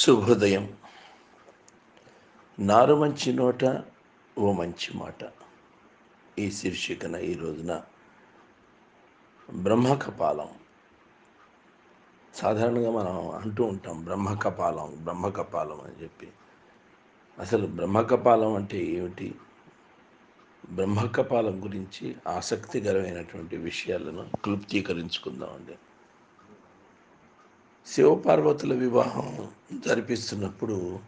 శుభోదయం నారు మంచి నోట ఓ మంచి మాట. ఈ శీర్షికన ఈ రోజున బ్రహ్మకపాలం. సాధారణంగా మనం అంటూ ఉంటాం బ్రహ్మకపాలం బ్రహ్మకపాలం అని చెప్పి. అసలు బ్రహ్మకపాలం అంటే ఏమిటి? బ్రహ్మకపాలం గురించి ఆసక్తికరమైనటువంటి విషయాలను క్లుప్తీకరించుకుందామండి. శివపార్వతుల వివాహం జరిపిస్తున్నప్పుడు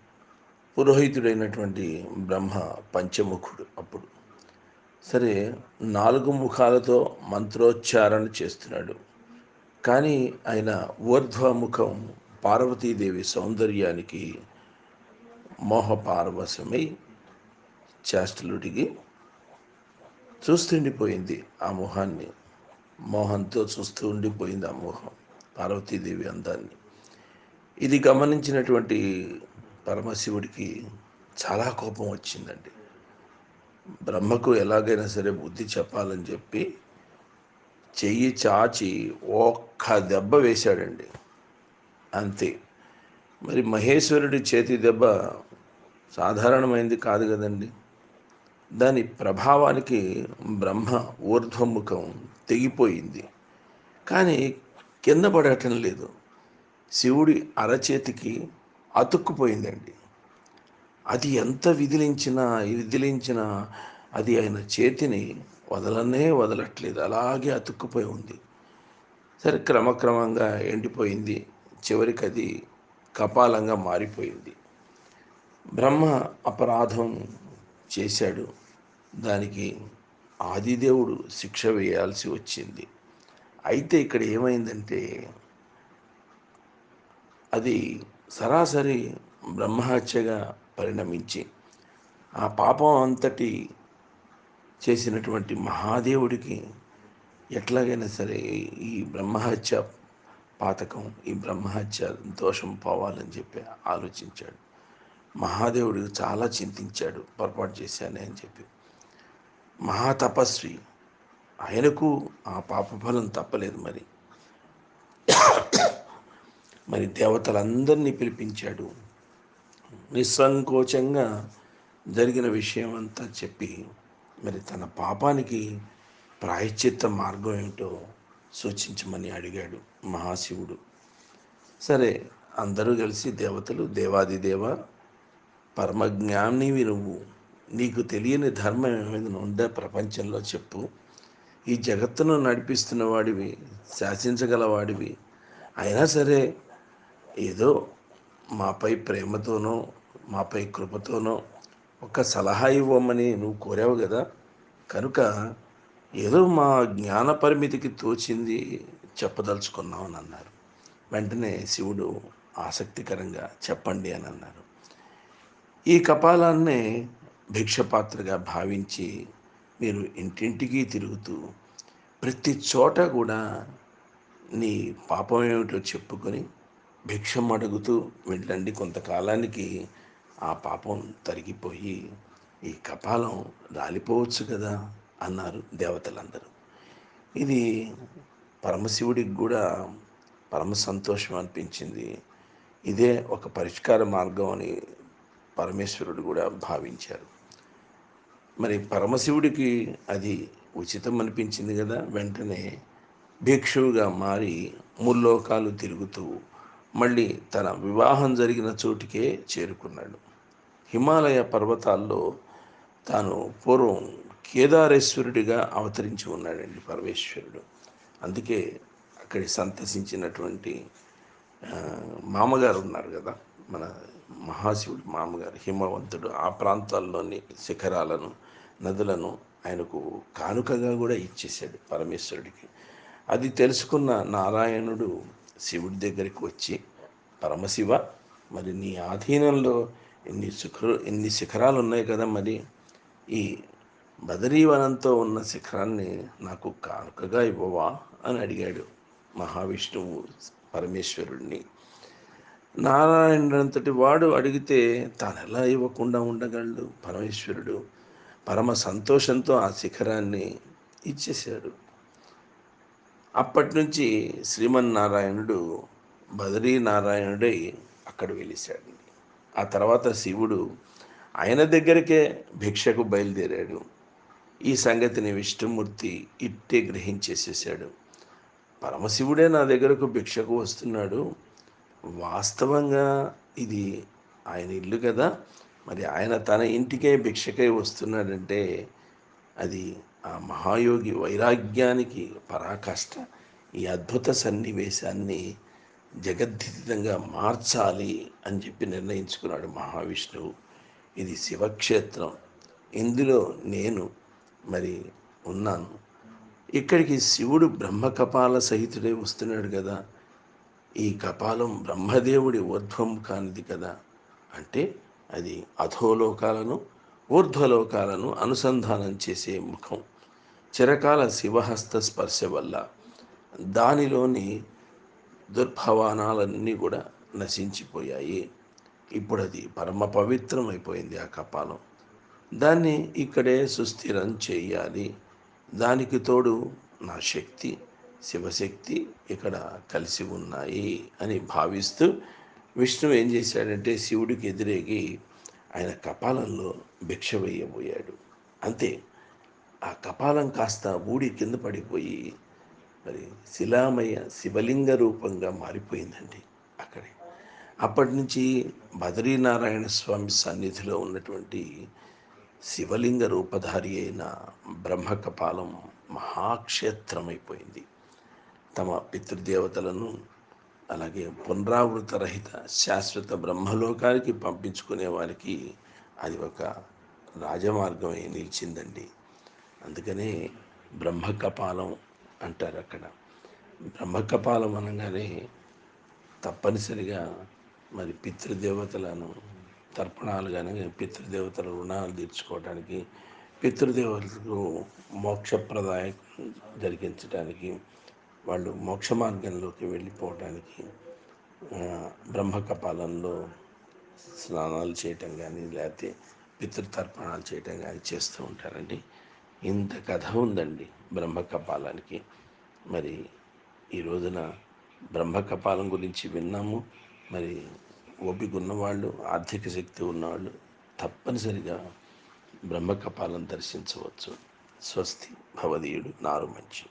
పురోహితుడైనటువంటి బ్రహ్మ పంచముఖుడు అప్పుడు. సరే నాలుగు ముఖాలతో మంత్రోచ్చారణ చేస్తున్నాడు. కానీ ఆయన ఊర్ధ్వముఖం పార్వతీదేవి సౌందర్యానికి మోహపారవశమై చేష్టలుడిగి చూస్తుండిపోయింది ఆ మొహాన్ని మోహంతో చూస్తూ ఉండిపోయింది ఆ మొహం పార్వతీదేవి అందాన్ని. ఇది గమనించినటువంటి పరమశివుడికి చాలా కోపం వచ్చిందండి. బ్రహ్మకు ఎలాగైనా సరే బుద్ధి చెప్పాలని చెప్పి చెయ్యి చాచి ఒక్క దెబ్బ వేశాడండి. అంతే. మరి మహేశ్వరుడి చేతి దెబ్బ సాధారణమైంది కాదు కదండి. దాని ప్రభావానికి బ్రహ్మ ఊర్ధ్వముఖం తెగిపోయింది. కానీ కింద పడటం లేదు. శివుడి అరచేతికి అతుక్కుపోయిందండి. అది ఎంత విదిలించినా విదిలించినా అది ఆయన చేతిని వదలనే వదలట్లేదు. అలాగే అతుక్కుపోయి ఉంది. సరే క్రమక్రమంగా ఎండిపోయింది. చివరికి అది కపాలంగా మారిపోయింది. బ్రహ్మ అపరాధం చేశాడు. దానికి ఆదిదేవుడు శిక్ష వేయాల్సి వచ్చింది. అయితే ఇక్కడ ఏమైందంటే అది సరాసరి బ్రహ్మహత్యగా పరిణమించి ఆ పాపం అంతటి చేసినటువంటి మహాదేవుడికి ఎట్లాగైనా సరే ఈ బ్రహ్మహత్య పాతకం ఈ బ్రహ్మహత్య దోషం పోవాలని చెప్పి ఆలోచించాడు. మహాదేవుడు చాలా చింతించాడు పొరపాటు చేశానే అని చెప్పి. మహాతపస్వి ఆయనకు ఆ పాపఫలం తప్పలేదు మరి. మరి దేవతలందరినీ పిలిపించాడు. నిస్సంకోచంగా జరిగిన విషయం అంతా చెప్పి మరి తన పాపానికి ప్రాయశ్చిత్త మార్గం ఏమిటో సూచించమని అడిగాడు మహాశివుడు. సరే అందరూ కలిసి దేవతలు దేవాదిదేవ పరమజ్ఞానివి నువ్వు నీకు తెలియని ధర్మం ఏమైనా ఉందా ప్రపంచంలో చెప్పు. ఈ జగత్తును నడిపిస్తున్న వాడివి శాసించగలవాడివి. అయినా సరే ఏదో మాపై ప్రేమతోనో మాపై కృపతోనో ఒక సలహా ఇవ్వమని నువ్వు కోరావు కదా కనుక ఏదో మా జ్ఞాన పరిమితికి తోచింది చెప్పదలుచుకున్నామని అన్నారు. వెంటనే శివుడు ఆసక్తికరంగా చెప్పండి అని అన్నారు. ఈ కపాలాన్నే భిక్షపాత్రగా భావించి మీరు ఇంటింటికి తిరుగుతూ ప్రతి చోట కూడా నీ పాపం ఏమిటో చెప్పుకొని భిక్షం అడుగుతూ వెళ్ళండి కొంతకాలానికి ఆ పాపం తరిగిపోయి ఈ కపాలం రాలిపోవచ్చు కదా అన్నారు దేవతలందరూ. ఇది పరమశివుడికి కూడా పరమ సంతోషం అనిపించింది. ఇదే ఒక పరిష్కార మార్గం అని పరమేశ్వరుడు కూడా భావించారు. మరి పరమశివుడికి అది ఉచితం అనిపించింది కదా వెంటనే భిక్షువుగా మారి ముల్లోకాలు తిరుగుతూ మళ్ళీ తన వివాహం జరిగిన చోటికే చేరుకున్నాడు. హిమాలయ పర్వతాల్లో తాను పూర్వం కేదారేశ్వరుడిగా అవతరించి ఉన్నాడండి పరమేశ్వరుడు. అందుకే అక్కడి సంతసించినటువంటి మామగారు ఉన్నారు కదా మన మహాశివుడు మామగారు హిమవంతుడు ఆ ప్రాంతాల్లోని శిఖరాలను నదులను ఆయనకు కానుకగా కూడా ఇచ్చేశాడు పరమేశ్వరుడికి. అది తెలుసుకున్న నారాయణుడు శివుడి దగ్గరికి వచ్చి పరమశివ మరి నీ ఆధీనంలో ఎన్ని శిఖరు ఎన్ని శిఖరాలు ఉన్నాయి కదా మరి? ఈ బదరీవనంతో ఉన్న శిఖరాన్ని నాకు కానుకగా ఇవ్వవా? అని అడిగాడు మహావిష్ణువు పరమేశ్వరుడిని నారాయణుడంతటి వాడు అడిగితే తాను ఎలా ఇవ్వకుండా ఉండగలడు? పరమేశ్వరుడు పరమ సంతోషంతో ఆ శిఖరాన్ని ఇచ్చేశాడు. అప్పటి నుంచి శ్రీమన్నారాయణుడు బదరీనారాయణుడై అక్కడ వెళ్ళేశాడు ఆ తర్వాత శివుడు ఆయన దగ్గరికే భిక్షకు బయలుదేరాడు. ఈ సంగతిని విష్ణుమూర్తి ఇట్టే గ్రహించేసేసాడు పరమశివుడే నా దగ్గరకు భిక్షకు వస్తున్నాడు. వాస్తవంగా ఇది ఆయన ఇల్లు కదా మరి ఆయన తన ఇంటికే భిక్షకై వస్తున్నాడంటే అది ఆ మహాయోగి వైరాగ్యానికి పరాకాష్ట. ఈ అద్భుత సన్నివేశాన్ని జగద్ధితంగా మార్చాలి అని చెప్పి నిర్ణయించుకున్నాడు మహావిష్ణువు. ఇది శివక్షేత్రం. ఇందులో నేను మరి ఉన్నాను. ఇక్కడికి శివుడు బ్రహ్మకపాల సహితుడే వస్తున్నాడు కదా ఈ కపాలం బ్రహ్మదేవుడి ఊర్ధ్వం కానిది కదా. అంటే అది అధోలోకాలను ఊర్ధ్వలోకాలను అనుసంధానం చేసే ముఖం. చిరకాల శివహస్త స్పర్శ వల్ల దానిలోని దుర్భవానాలన్నీ కూడా నశించిపోయాయి. ఇప్పుడు అది పరమ పవిత్రమైపోయింది ఆ కపాలం. దాన్ని ఇక్కడే సుస్థిరం చేయాలి. దానికి తోడు నా శక్తి. శివశక్తి ఇక్కడ కలిసి ఉన్నాయి అని భావిస్తూ విష్ణువు ఏం చేశాడంటే శివుడికి ఎదురేగి ఆయన కపాలంలో భిక్ష వేయబోయాడు. అంతే ఆ కపాలం కాస్త ఊడి కింద పడిపోయి మరి శిలామయ శివలింగ రూపంగా మారిపోయిందండి అక్కడే. అప్పటి నుంచి బద్రీనారాయణ స్వామి సన్నిధిలో ఉన్నటువంటి శివలింగ రూపధారి అయిన బ్రహ్మకపాలం మహాక్షేత్రమైపోయింది. తమ పితృదేవతలను అలాగే పునరావృత రహిత శాశ్వత బ్రహ్మలోకానికి పంపించుకునే వారికి అది ఒక రాజమార్గమై నిలిచిందండి. అందుకనే బ్రహ్మకపాలం అంటారు అక్కడ. బ్రహ్మకపాలం అనగానే తప్పనిసరిగా మరి పితృదేవతలను తర్పణాలు కానీ పితృదేవతల రుణాలు తీర్చుకోవడానికి పితృదేవతలకు మోక్షప్రదాయం జరిగించడానికి వాళ్ళు మోక్ష మార్గంలోకి వెళ్ళిపోవడానికి బ్రహ్మకపాలంలో స్నానాలు చేయటం కానీ లేకపోతే పితృతర్పణాలు చేయటం కానీ చేస్తూ ఉంటారండి. ఇంత కథ ఉందండి బ్రహ్మకపాలానికి. మరి ఈ రోజున బ్రహ్మకపాలం గురించి విన్నాము. మరి ఓపిక ఉన్నవాళ్ళు ఆర్థిక శక్తి ఉన్నవాళ్ళు తప్పనిసరిగా బ్రహ్మకపాలం దర్శించవచ్చు. స్వస్తి భవదీయుడు నారు మంచి